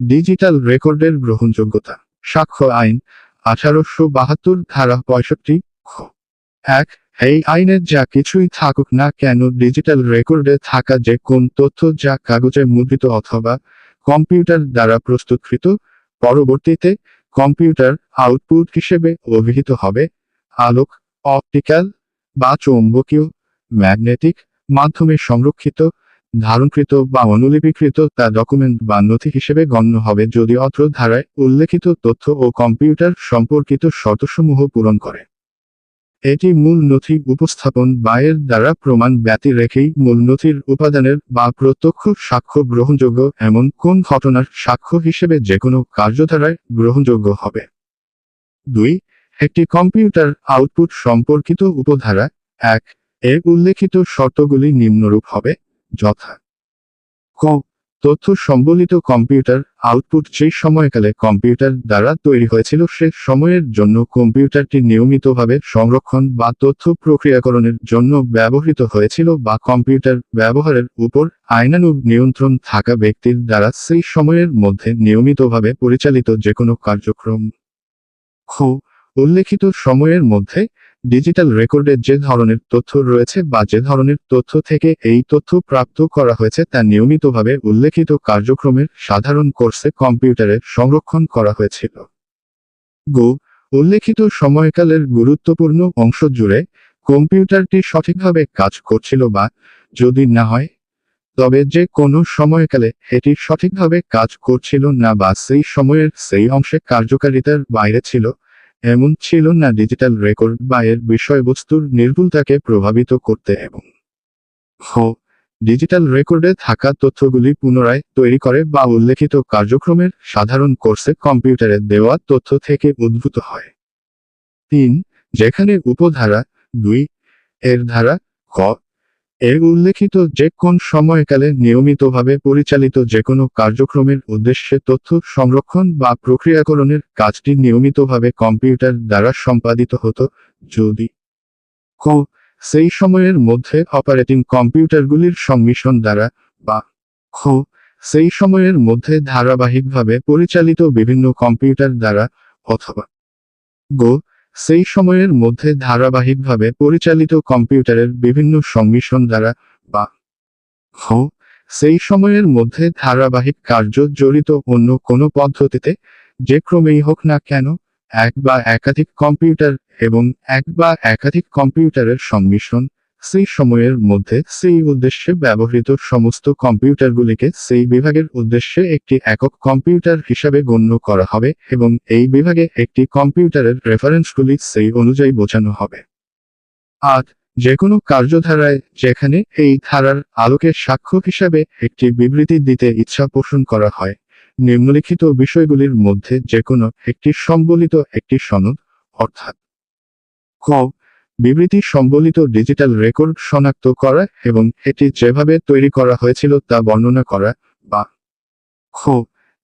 Digital রেকর্ডের গ্রহণযোগ্যতা। সাক্ষ্য আইন, আঠারোশো বাহাত্তর, ধারা পঁয়ষট্টি এক, এই আইনের যা কিছুই থাকুক না কেন ডিজিটাল রেকর্ডে থাকা যে কোন তথ্য যা কাগজে মুদ্রিত অথবা কম্পিউটার দ্বারা প্রস্তুতকৃত, পরবর্তীতে কম্পিউটার আউটপুট হিসেবে অভিহিত হবে। আলোক, অপটিক্যাল বা চৌম্বকীয়, ম্যাগনেটিক মাধ্যমে সংরক্ষিত ধারণকৃত বা অনুলিপিকৃত তা ডকুমেন্ট বা নথি হিসেবে গণ্য হবে যদি অত্র ধারায় উল্লেখিত তথ্য ও কম্পিউটার সম্পর্কিত শর্তসমূহ পূরণ করে। এটি মূল নথি উপস্থাপন বা এর দ্বারা প্রমাণ ব্যতি রেখেই মূল নথির উপাদানের বা প্রত্যক্ষ সাক্ষ্য গ্রহণযোগ্য এমন কোন ঘটনার সাক্ষ্য হিসেবে যে কোনো কার্যধারায় গ্রহণযোগ্য হবে। দুই, একটি কম্পিউটার আউটপুট সম্পর্কিত উপধারা। এক, এ উল্লেখিত শর্তগুলি নিম্নরূপ হবে। যথা। ক, তথ্য সম্বলিত কম্পিউটার আউটপুট সেই সময়কালে কম্পিউটার দ্বারা তৈরি হয়েছিল সে সময়ের জন্য কম্পিউটারটি নিয়মিতভাবে সংরক্ষণ বা তথ্য প্রক্রিয়াকরণের জন্য ব্যবহৃত হয়েছিল বা কম্পিউটার ব্যবহারের উপর আইনানুগ নিয়ন্ত্রণ থাকা ব্যক্তির দ্বারা সেই সময়ের মধ্যে নিয়মিতভাবে পরিচালিত যে কোনো কার্যক্রম। খ উল্লেখিত সময়ের মধ্যে ডিজিটাল রেকর্ডে যে ধরনের তথ্য রয়েছে বা যে ধরনের তথ্য থেকে এই তথ্য প্রাপ্ত করা হয়েছে তা নিয়মিতভাবে উল্লেখিত কার্যক্রমের সাধারণ কোর্সে কম্পিউটারে সংরক্ষণ করা হয়েছিল। গো, উল্লেখিত সময়কালের গুরুত্বপূর্ণ অংশ জুড়ে কম্পিউটারটি সঠিকভাবে কাজ করছিল বা যদি না হয়, তবে যে কোনো সময়কালে এটি সঠিকভাবে কাজ করছিল না বা সেই সময়ের সেই অংশে কার্যকারিতার বাইরে ছিল এমন ছিল না ডিজিটাল রেকর্ড বা এর বিষয়বস্তুর নির্ভুলতাকে প্রভাবিত করতে এবং হ ডিজিটাল রেকর্ডে থাকা তথ্যগুলি পুনরায় তৈরি করে বা উল্লেখিত কার্যক্রমের সাধারণ কোর্সে কম্পিউটারে দেওয়া তথ্য থেকে উদ্ভূত হয়। তিন, যেখানে উপধারা দুই, এর ধারা ক এর উল্লেখিত যে কোন সময়কালে নিয়মিতভাবে পরিচালিত যে কোনো কার্যক্রমের উদ্দেশ্যে তথ্য সংরক্ষণ বা প্রক্রিয়াকরণের কাজটি নিয়মিতভাবে কম্পিউটার দ্বারা সম্পাদিত হতো, যদি ক, সেই সময়ের মধ্যে অপারেটিং কম্পিউটারগুলির সংমিশ্রণ দ্বারা বা খ, সেই সময়ের মধ্যে ধারাবাহিকভাবে পরিচালিত বিভিন্ন কম্পিউটার দ্বারা অথবা গো সেই সময়ের মধ্যে ধারাবাহিকভাবে পরিচালিত কম্পিউটারের বিভিন্ন সংমিশ্রণ দ্বারা বা হ, সেই সময়ের মধ্যে ধারাবাহিক কার্য জড়িত অন্য কোনো পদ্ধতিতে, যে ক্রমেই হোক না কেন, এক বা একাধিক কম্পিউটার এবং এক বা একাধিক কম্পিউটারের সংমিশ্রণ সেই সময়ের মধ্যে সেই উদ্দেশ্যে ব্যবহৃত সমস্ত কম্পিউটারগুলিকে সেই বিভাগের উদ্দেশ্যে একটি একক কম্পিউটার হিসাবে গণ্য করা হবে এবং এই বিভাগে একটি কম্পিউটারের রেফারেন্সগুলি সেই অনুযায়ী বোঝানো হবে। আট যে কোনো কার্যধারায় যেখানে এই ধারার আলোকে সাক্ষ্য হিসাবে একটি বিবৃতি দিতে ইচ্ছা পোষণ করা হয়, নিম্নলিখিত বিষয়গুলির মধ্যে যে কোনো একটি সম্বলিত একটি সনদ, অর্থাৎ ক বিবৃতি সম্বলিত ডিজিটাল রেকর্ড শনাক্ত করা এবং এটি যেভাবে তৈরি করা হয়েছিল তা বর্ণনা করা বা খ,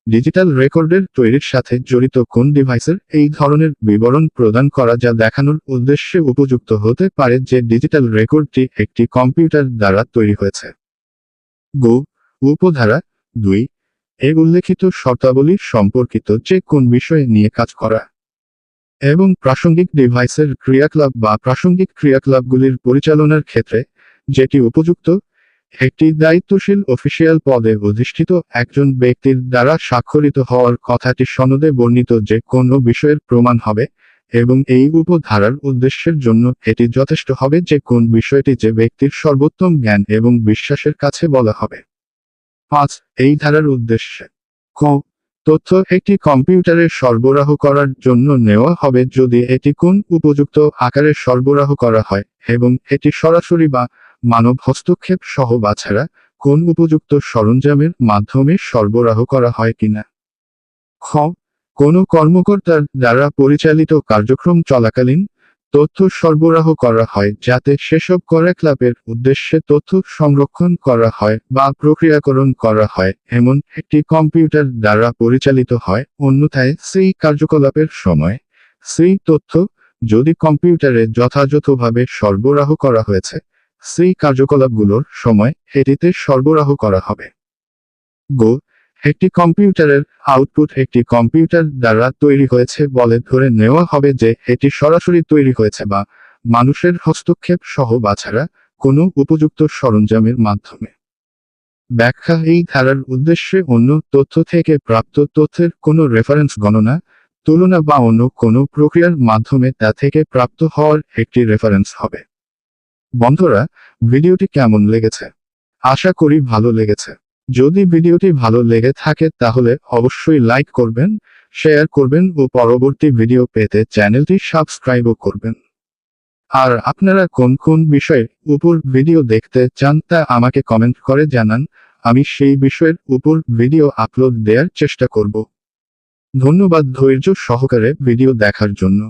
ডিজিটাল রেকর্ডের তৈরির সাথে জড়িত কোন ডিভাইসের এই ধরনের বিবরণ প্রদান করা যা দেখানোর উদ্দেশ্যে উপযুক্ত হতে পারে যে ডিজিটাল রেকর্ডটি একটি কম্পিউটার দ্বারা তৈরি হয়েছে। গো, উপধারা দুই, এ উল্লেখিত শর্তাবলী সম্পর্কিত যে কোন বিষয়ে নিয়ে কাজ করা। এবং প্রাসঙ্গিক ডিভাইসের ক্রিয়াকলাপ বা প্রাসঙ্গিক ক্রিয়াকলাপগুলির পরিচালনার ক্ষেত্রে যেটি উপযুক্ত, একটি দায়িত্বশীল অফিসিয়াল পদে অধিষ্ঠিত একজন ব্যক্তির দ্বারা স্বাক্ষরিত হওয়ার কথাটি সনদে বর্ণিত যে কোনো বিষয়ের প্রমাণ হবে এবং এই উপধারার উদ্দেশ্যের জন্য এটি যথেষ্ট হবে যে কোন বিষয়টি যে ব্যক্তির সর্বোত্তম জ্ঞান এবং বিশ্বাসের কাছে বলা হবে। পাঁচ, এই ধারার উদ্দেশ্যে। ক তথ্য একটি কম্পিউটারে সরবরাহ করার জন্য নেওয়া হবে যদি এটি কোন উপযুক্ত আকারে সরবরাহ করা হয় এবং এটি সরাসরি বা মানব হস্তক্ষেপ সহ বাছাড়া কোন উপযুক্ত সরঞ্জামের মাধ্যমে সরবরাহ করা হয় কিনা? খ. কোনো কর্মকর্তার দ্বারা পরিচালিত কার্যক্রম চলাকালীন তথ্য সরবরাহ করা হয় যাতে সেসব ক্রিয়াকলাপের উদ্দেশ্যে তথ্য সংরক্ষণ করা হয় বা প্রক্রিয়াকরণ করা হয়, এমন একটি কম্পিউটার দ্বারা পরিচালিত হয়। অন্যথায়, সেই কার্যকলাপের সময়, সেই তথ্য যদি কম্পিউটারে যথাযথভাবে সরবরাহ করা হয়েছে, সেই কার্যকলাপগুলোর সময় এটিতে সরবরাহ করা হবে। গো একটি কম্পিউটারের আউটপুট একটি কম্পিউটার দ্বারা তৈরি হয়েছে বলে ধরে নেওয়া হবে যে এটি সরাসরি তৈরি হয়েছে বা মানুষের হস্তক্ষেপ সহ বা ছাড়া কোনো উপযুক্ত সরঞ্জামের মাধ্যমে। ব্যাখ্যা এই ধারার উদ্দেশ্যে অন্য তথ্য থেকে প্রাপ্ত তথ্যের কোনো রেফারেন্স গণনা, তুলনা বা অন্য কোনো প্রক্রিয়ার মাধ্যমে তা থেকে প্রাপ্ত হওয়ার একটি রেফারেন্স হবে। বন্ধুরা, ভিডিওটি কেমন লেগেছে? আশা করি ভালো লেগেছে। যদি ভিডিওটি ভালো লেগে থাকে তাহলে অবশ্যই লাইক করবেন, শেয়ার করবেন ও পরবর্তী ভিডিও পেতে চ্যানেলটি সাবস্ক্রাইবও করবেন। আর আপনারা কোন কোন বিষয়ের উপর ভিডিও দেখতে চান তা আমাকে কমেন্ট করে জানান, আমি সেই বিষয়ের উপর ভিডিও আপলোড দেওয়ার চেষ্টা করব। ধন্যবাদ ধৈর্য সহকারে ভিডিও দেখার জন্য।